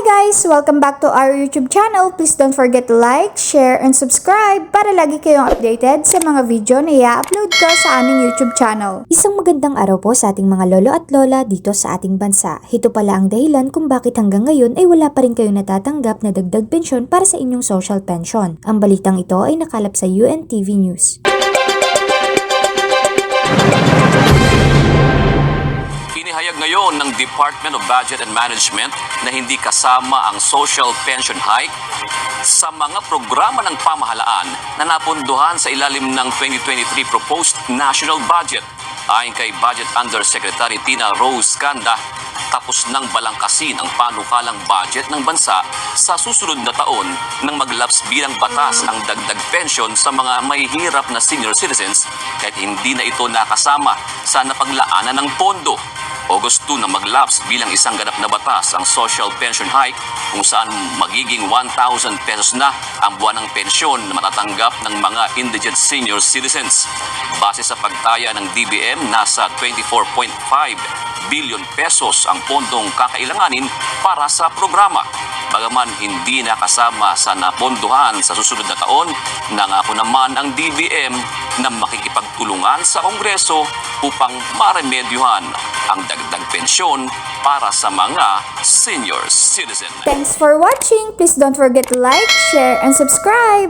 guys! Welcome back to our YouTube channel. Please don't forget to like, share, and subscribe para lagi kayong updated sa mga video na i-upload ko sa aming YouTube channel. Isang magandang araw po sa ating mga lolo at lola dito sa ating bansa. Ito pala ang dahilan kung bakit hanggang ngayon ay wala pa rin kayong natatanggap na dagdag pensyon para sa inyong social pension. Ang balitang ito ay nakalap sa UNTV News. Inihayag ngayon ng Department of Budget and Management na hindi kasama ang social pension hike sa mga programa ng pamahalaan na napunduhan sa ilalim ng 2023 proposed national budget. Ayon kay Budget Undersecretary Tina Rose Kanda, tapos nang balangkasin ang panukalang budget ng bansa sa susunod na taon nang maglaps bilang batas ang dagdag pensyon sa mga mahihirap na senior citizens kahit hindi na ito nakasama sa napaglaanan ng pondo. August 2 na maglaps bilang isang ganap na batas ang social pension hike kung saan magiging 1,000 pesos na ang buwan ng pensyon na matatanggap ng mga indigent senior citizens. Base sa pagtaya ng DBM, nasa 24.5 billion pesos ang pondong kakailanganin para sa programa. Bagaman hindi nakasama sa napondohan sa susunod na taon, nangako naman ang DBM na makikipagtulungan sa Kongreso upang maremedyohan ang dagdag pensyon para sa mga senior citizen. Thanks for watching! Please don't forget to like, share, and subscribe!